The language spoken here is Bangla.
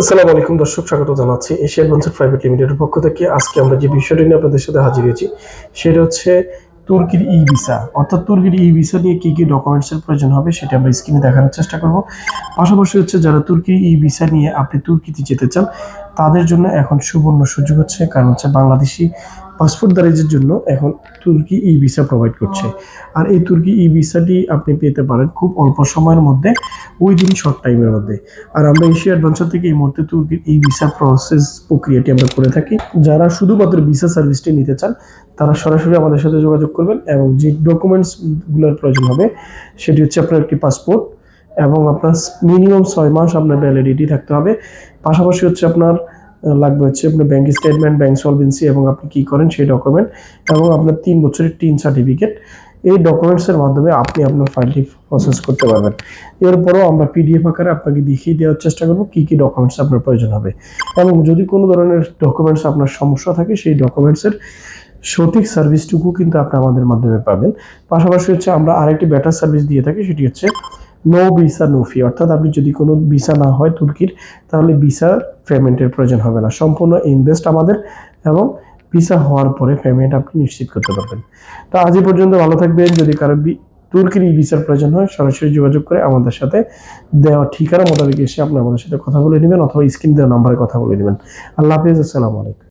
আসসালামু আলাইকুম দর্শক, স্বাগত জানাচ্ছি এশিয়ান লঞ্চের প্রাইভেট লিমিটেডের পক্ষ থেকে। আজকে আমরা যে বিষয়টি নিয়ে আপনাদের সাথে হাজির হয়েছি, সেটা হচ্ছে তুর্কির ই ভিসা। অর্থাৎ তুর্কির ই ভিসা নিয়ে কী কী ডকুমেন্টসের প্রয়োজন হবে, সেটা আমরা স্ক্রিনে দেখানোর চেষ্টা করব। পাশাপাশি হচ্ছে, যারা তুর্কির ই ভিসা নিয়ে আপনি তুর্কিতে যেতে চান, তাদের জন্য এখন সুবর্ণ সুযোগ হচ্ছে, কারণ হচ্ছে বাংলাদেশি পাসপোর্টধারীদের জন্য এখন তুর্কি ই ভিসা প্রোভাইড করছে। আর এই তুর্কি ই ভিসাটি আপনি পেতে পারেন খুব অল্প সময়ের মধ্যে উইদিন শর্ট টাইমের মধ্যে। আর আমরা এশিয়া অ্যাডভেঞ্চার থেকে এই মুহূর্তে তুর্কির ই ভিসা প্রসেস প্রক্রিয়াটি আমরা করে থাকি। যারা শুধুমাত্র ভিসা সার্ভিসটি নিতে চান, তারা সরাসরি আমাদের সাথে যোগাযোগ করবেন এবং যে ডকুমেন্টসগুলোর প্রয়োজন হবে, সেটি হচ্ছে আপনার একটি পাসপোর্ট এবং আপনার মিনিমাম ছয় মাস আপনার ভ্যালিডিটি থাকতে হবে। পাশাপাশি হচ্ছে আপনার লাগবে হচ্ছে আপনার ব্যাংক স্টেটমেন্ট ব্যাংক সলভেন্সি এবং আপনি কী করেন সেই ডকুমেন্ট এবং আপনার তিন বছরের টিন সার্টিফিকেট এই ডকুমেন্টসের মাধ্যমে আপনি আপনার ফাইলটি প্রসেস করতে পারবেন। এরপরও আমরা পিডিএফ আকারে আপনাকে দেখিয়ে দেওয়ার চেষ্টা করব কী কী ডকুমেন্টস আপনার প্রয়োজন হবে। এবং যদি কোনো ধরনের ডকুমেন্টস আপনার সমস্যা থাকে, সেই ডকুমেন্টসের সঠিক সার্ভিসটুকু কিন্তু আপনি আমাদের মাধ্যমে পাবেন। পাশাপাশি হচ্ছে আমরা আরেকটি বেটার সার্ভিস দিয়ে থাকি, সেটি হচ্ছে নো ভিসা নো ফি অর্থাৎ আপনি যদি কোনো ভিসা না হয় তুর্কির, তাহলে ভিসা পেমেন্টের প্রয়োজন হবে না। সম্পূর্ণ ইনভেস্ট আমাদের এবং ভিসা হওয়ার পরে পেমেন্ট আপনি নিশ্চিত করতে পারবেন। তো আজ পর্যন্ত ভালো থাকবেন। যদি কারও তুর্কির ই ভিসার প্রয়োজন হয়, সরাসরি যোগাযোগ করে আমাদের সাথে দেওয়া ঠিকানা মোতাবেক এসে আপনি আমাদের সাথে কথা বলে নেবেন অথবা স্ক্রিন দেওয়া নাম্বারে কথা বলে নেবেন। আল্লাহ হাফিজ, আসসালামু আলাইকুম।